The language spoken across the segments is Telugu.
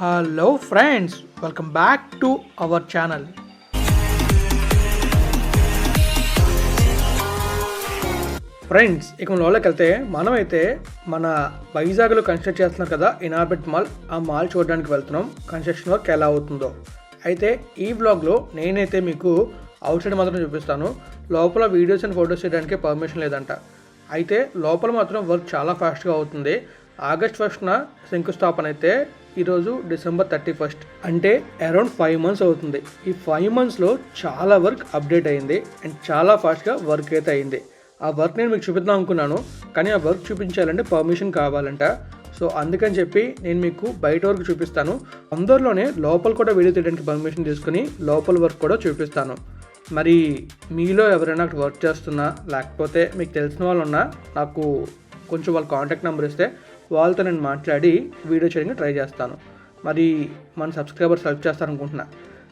Hello friends welcome back to our channel friends ఇక మన లోపలికి వెళ్తే మనమైతే మన వైజాగ్లో కన్స్ట్రక్ట్ చేస్తున్నారు కదా ఇనార్బిట్ మాల్ ఆ మాల్ చూడడానికి వెళ్తున్నాం. కన్స్ట్రక్షన్ వర్క్ ఎలా అవుతుందో. అయితే ఈ వ్లాగ్లో నేనైతే మీకు అవుట్ సైడ్ మాత్రం చూపిస్తాను. లోపల వీడియోస్ అండ్ ఫొటోస్ చేయడానికి పర్మిషన్ లేదంట. అయితే లోపల మాత్రం వర్క్ చాలా ఫాస్ట్గా అవుతుంది. ఆగస్ట్ ఫస్ట్న శంకుస్థాపన అయితే ఈరోజు డిసెంబర్ థర్టీ ఫస్ట్. అంటే అరౌండ్ ఫైవ్ మంత్స్ అవుతుంది. ఈ ఫైవ్ మంత్స్లో చాలా వర్క్ అప్డేట్ అయింది. అండ్ చాలా ఫాస్ట్గా వర్క్ అయితే అయింది. ఆ వర్క్ నేను మీకు చూపిద్దాం అనుకున్నాను. కానీ ఆ వర్క్ చూపించాలంటే పర్మిషన్ కావాలంట. సో అందుకని చెప్పి నేను మీకు బయట వరకు చూపిస్తాను. అందరిలోనే లోపల కూడా వీడియో తీయడానికి పర్మిషన్ తీసుకుని లోపల వర్క్ కూడా చూపిస్తాను. మరి మీలో ఎవరైనా వర్క్ చేస్తున్నా లేకపోతే మీకు తెలిసిన వాళ్ళు ఉన్నా నాకు కొంచెం వాళ్ళ కాంటాక్ట్ నెంబర్ ఇస్తే వాళ్ళతో నేను మాట్లాడి వీడియో చేయడానికి ట్రై చేస్తాను. మరి మన సబ్స్క్రైబర్స్ హెల్ప్ చేస్తారనుకుంటున్నా.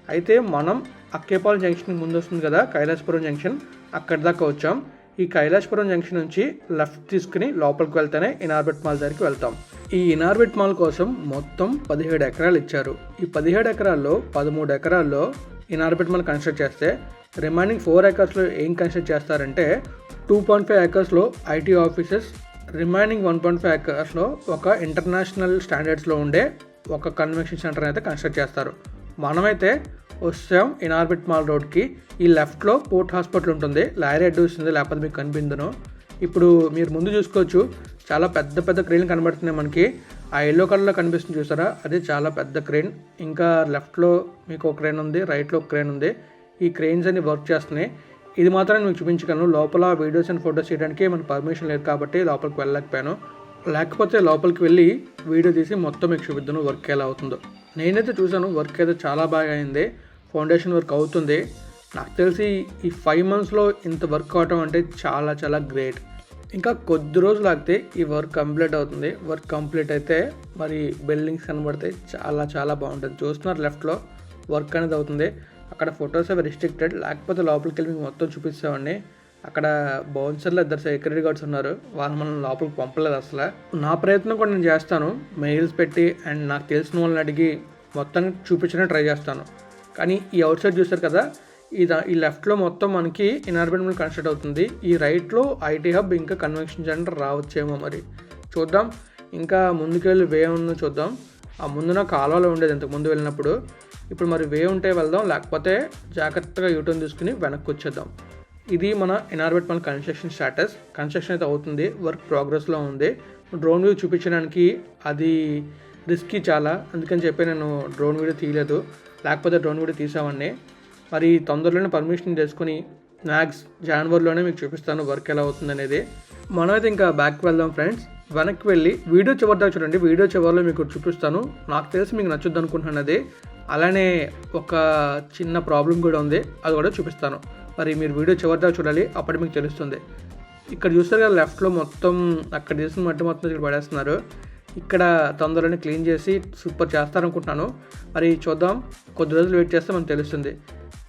అయితే మనం అక్కేపాలెం జంక్షన్ ముందు వస్తుంది కదా కైలాసపురం జంక్షన్. అక్కడి దాకా వచ్చాం. ఈ కైలాసపురం జంక్షన్ నుంచి లెఫ్ట్ తీసుకుని లోపలికి వెళ్తేనే ఇనార్బెట్ మాల్ దగ్గరికి వెళ్తాం. ఈ ఇనార్బెట్ మాల్ కోసం మొత్తం పదిహేడు ఎకరాలు ఇచ్చారు. ఈ పదిహేడు ఎకరాల్లో పదమూడు ఎకరాల్లో ఇనార్బెట్ మాల్ కన్స్ట్రక్ట్ చేస్తే రిమైనింగ్ ఫోర్ ఎకర్స్లో ఏం కన్స్ట్రక్ట్ చేస్తారంటే two point five ఎకర్స్లో IT offices remaining one point five ఎకర్స్లో ఒక ఇంటర్నేషనల్ స్టాండర్డ్స్లో ఉండే ఒక కన్వెన్షన్ సెంటర్ అయితే కన్స్ట్రక్ట్ చేస్తారు. మనమైతే వస్తాం ఇనార్బిట్ మాల్ రోడ్కి ఈ లెఫ్ట్లో పోర్ట్ హాస్పిటల్ ఉంటుంది. లారీ అడ్డు వస్తుంది. లేకపోతే మీకు కనిపించను ఇప్పుడు మీరు ముందు చూసుకోవచ్చు. చాలా పెద్ద పెద్ద క్రెయిన్లు కనబడుతున్నాయి మనకి. ఆ ఎల్లో కలర్లో కనిపిస్తుంది చూసారా? అది చాలా పెద్ద క్రెయిన్ ఇంకా లెఫ్ట్లో మీకు ఒక క్రెయిన్ ఉంది. రైట్లో ఒక క్రెయిన్ ఉంది. ఈ క్రెయిన్స్ అన్ని వర్క్ చేస్తున్నాయి. ఇది మాత్రం నేను మీకు చూపించగలను. లోపల వీడియోస్ అండ్ ఫొటోస్ చేయడానికి మనకు పర్మిషన్ లేదు కాబట్టి లోపలికి వెళ్ళలేకపోయాను. లేకపోతే లోపలికి వెళ్ళి వీడియో తీసి మొత్తం మీకు చూపిద్దాను. వర్క్ ఎలా అవుతుందో. నేనైతే చూశాను వర్క్ అయితే చాలా బాగా అయింది. ఫౌండేషన్ వర్క్ అవుతుంది. నాకు తెలిసి ఈ ఫైవ్ మంత్స్లో ఇంత వర్క్ అవటం అంటే చాలా చాలా గ్రేట్. ఇంకా కొద్ది రోజులు ఆగితే ఈ వర్క్ కంప్లీట్ అవుతుంది. వర్క్ కంప్లీట్ అయితే మరి బిల్డింగ్స్ కనబడితే చాలా చాలా బాగుంటుంది. చూస్తున్నారు లెఫ్ట్లో వర్క్ అనేది అవుతుంది. అక్కడ ఫొటోస్ అవి రిస్ట్రిక్టెడ్ లేకపోతే లోపలికి వెళ్ళి మీకు మొత్తం చూపిస్తామండి. అక్కడ బౌన్సర్లు ఇద్దరు సెక్యూరిటీ గార్డ్స్ ఉన్నారు. వాళ్ళు మనం లోపలికి పంపలేదు అసలు. నా ప్రయత్నం కూడా నేను చేస్తాను. మెయిల్స్ పెట్టి అండ్ నాకు తెలిసిన వాళ్ళని అడిగి మొత్తం చూపించడానికి ట్రై చేస్తాను. కానీ ఈ అవుట్ సైడ్ చూస్తారు కదా ఇది ఈ లెఫ్ట్లో మొత్తం మనకి ఇనార్బిట్ కన్స్ట్రక్ట్ అవుతుంది. ఈ రైట్లో ఐటీ హబ్ ఇంకా కన్వెన్షన్ సెంటర్ రావచ్చేమో మరి. చూద్దాం. ఇంకా ముందుకెళ్ళి వే ఉందో చూద్దాం. ఆ ముందున కాలువలో ఉండేది ఇంతకు ముందు వెళ్ళినప్పుడు. ఇప్పుడు మరి వే ఉంటే వెళ్దాం లేకపోతే జాగ్రత్తగా యూటర్న్ తీసుకుని వెనక్కి వచ్చేద్దాం. ఇది మన ఎన్ఆర్బెట్ మన కన్స్ట్రక్షన్ స్టాటస్. కన్స్ట్రక్షన్ అయితే అవుతుంది వర్క్ ప్రోగ్రెస్లో ఉంది. డ్రోన్ వ్యూ చూపించడానికి అది రిస్కీ చాలా. అందుకని చెప్పి నేను డ్రోన్ వీడియో తీయలేదు. లేకపోతే డ్రోన్ వీడియో తీసామండి మరి తొందరలోనే పర్మిషన్ చేసుకుని మ్యాక్స్ జనవరిలోనే మీకు చూపిస్తాను వర్క్ ఎలా అవుతుంది అనేది. మనమైతే ఇంకా బ్యాక్ వెళ్దాం ఫ్రెండ్స్ వెనక్కి వెళ్ళి వీడియో చివరి దాకా చూడండి. వీడియో చివరిలో మీకు చూపిస్తాను. నాకు తెలిసి మీకు నచ్చుద్ది అనుకుంటున్నాను అలానే ఒక చిన్న ప్రాబ్లం కూడా ఉంది. అది కూడా చూపిస్తాను. మరి మీరు వీడియో చివరిదాకా చూడాలి. అప్పుడు మీకు తెలుస్తుంది. ఇక్కడ చూస్తారు కదా లెఫ్ట్లో మొత్తం అక్కడ చేసిన మట్టి మొత్తం ఇక్కడ పడేస్తున్నారు. ఇక్కడ తొందరలోనే క్లీన్ చేసి సూపర్ చేస్తారనుకుంటున్నాను. మరి చూద్దాం. కొద్ది రోజులు వెయిట్ చేస్తే మనకు తెలుస్తుంది.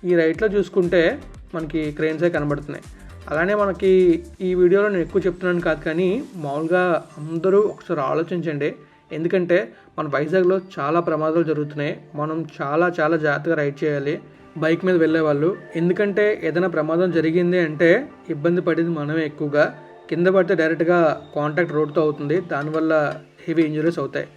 ఈ రైట్లో చూసుకుంటే మనకి క్రెయిన్సే కనబడుతున్నాయి. అలానే మనకి ఈ వీడియోలో నేను ఎక్కువ చెప్తున్నాను కాదు కానీ మామూలుగా అందరూ ఒకసారి ఆలోచించండి. ఎందుకంటే మన వైజాగ్లో చాలా ప్రమాదాలు జరుగుతున్నాయి. మనం చాలా చాలా జాగ్రత్తగా రైడ్ చేయాలి. బైక్ మీద వెళ్ళే వాళ్ళు. ఎందుకంటే ఏదైనా ప్రమాదం జరిగింది అంటే ఇబ్బంది పడేది మనమే ఎక్కువగా. కింద పడితే డైరెక్ట్గా కాంటాక్ట్ రోడ్తో అవుతుంది. దానివల్ల హెవీ ఇంజరీస్ అవుతాయి.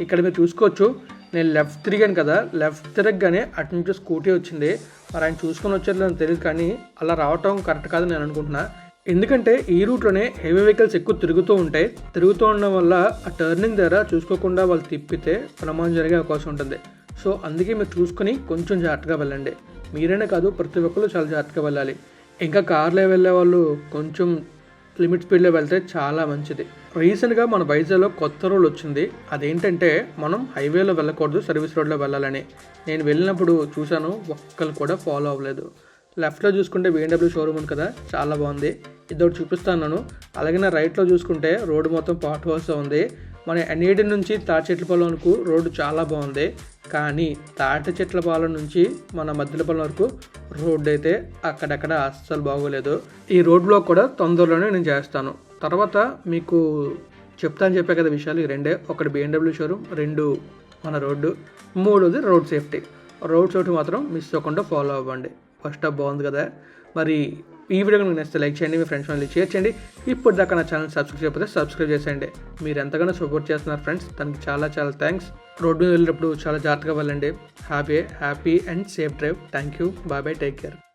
ఇక్కడ మీరు చూసుకోవచ్చు నేను లెఫ్ట్ తిరిగాను కదా. లెఫ్ట్ తిరగగానే అటు నుంచి స్కూటీ వచ్చింది. మరి ఆయన చూసుకొని వచ్చారు నాకు తెలియదు కానీ అలా రావటం కరెక్ట్ కాదు నేను అనుకుంటున్నా. ఎందుకంటే ఈ రూట్లోనే హెవీ వెహికల్స్ ఎక్కువ తిరుగుతూ ఉంటాయి తిరుగుతూ ఉండడం వల్ల ఆ టర్నింగ్ దగ్గర చూసుకోకుండా వాళ్ళు తిప్పితే ప్రమాదం జరిగే అవకాశం ఉంటుంది. సో అందుకే మీరు చూసుకొని కొంచెం జాగ్రత్తగా వెళ్ళండి. మీరైనా కాదు ప్రతి ఒక్కరు చాలా జాగ్రత్తగా వెళ్ళాలి. ఇంకా కార్లో వెళ్ళే వాళ్ళు కొంచెం లిమిట్ స్పీడ్లో వెళ్తే చాలా మంచిది. రీసెంట్గా మన వైజాగ్లో కొత్త రూల్ వచ్చింది. అదేంటంటే మనం హైవేలో వెళ్ళకూడదు సర్వీస్ రోడ్లో వెళ్ళాలని. నేను వెళ్ళినప్పుడు చూశాను ఒక్కరు కూడా ఫాలో అవ్వలేదు. లెఫ్ట్లో చూసుకుంటే బిఎండబ్ల్యూ షోరూమ్ ఉంది కదా చాలా బాగుంది. ఇదొకటి చూపిస్తాను అలాగే నా రైట్లో చూసుకుంటే రోడ్డు మొత్తం పాట్ హోల్స్ ఉంది. మన ఎన్ఏడి నుంచి తాటి చెట్ల పొలం వరకు రోడ్డు చాలా బాగుంది. కానీ తాటి చెట్ల పాలన నుంచి మన మధ్యలపాలెం వరకు రోడ్డు అయితే అక్కడక్కడ అస్సలు బాగోలేదు. ఈ రోడ్ బ్లాక్ కూడా తొందరలోనే నేను చేస్తాను. తర్వాత మీకు చెప్తాను చెప్పే కదా విషయాలు ఈ రెండే. ఒకటి బిఎండబ్ల్యూ షోరూమ్ రెండు మన రోడ్డు. మూడోది రోడ్ సేఫ్టీ. రోడ్ సేఫ్టీ మాత్రం మిస్ అవ్వకుండా ఫాలో అవ్వండి. ఫస్ట్ ఆఫ్ బాగుంది కదా. మరి ఈ వీడియో కనుక నచ్చితే లైక్ చేయండి మీ ఫ్రెండ్స్ మళ్ళీ షేర్ చేయండి. ఇప్పుడు దాకా నా ఛానల్ సబ్స్క్రైబ్ చేయకపోతే సబ్స్క్రైబ్ చేసేయండి. మీరు ఎంతగానో సపోర్ట్ చేస్తున్నారు ఫ్రెండ్స్ దానికి చాలా చాలా థ్యాంక్స్ రోడ్డు వెళ్ళినప్పుడు చాలా జాగ్రత్తగా వెళ్ళండి. Happy happy and safe drive thank you bye bye take care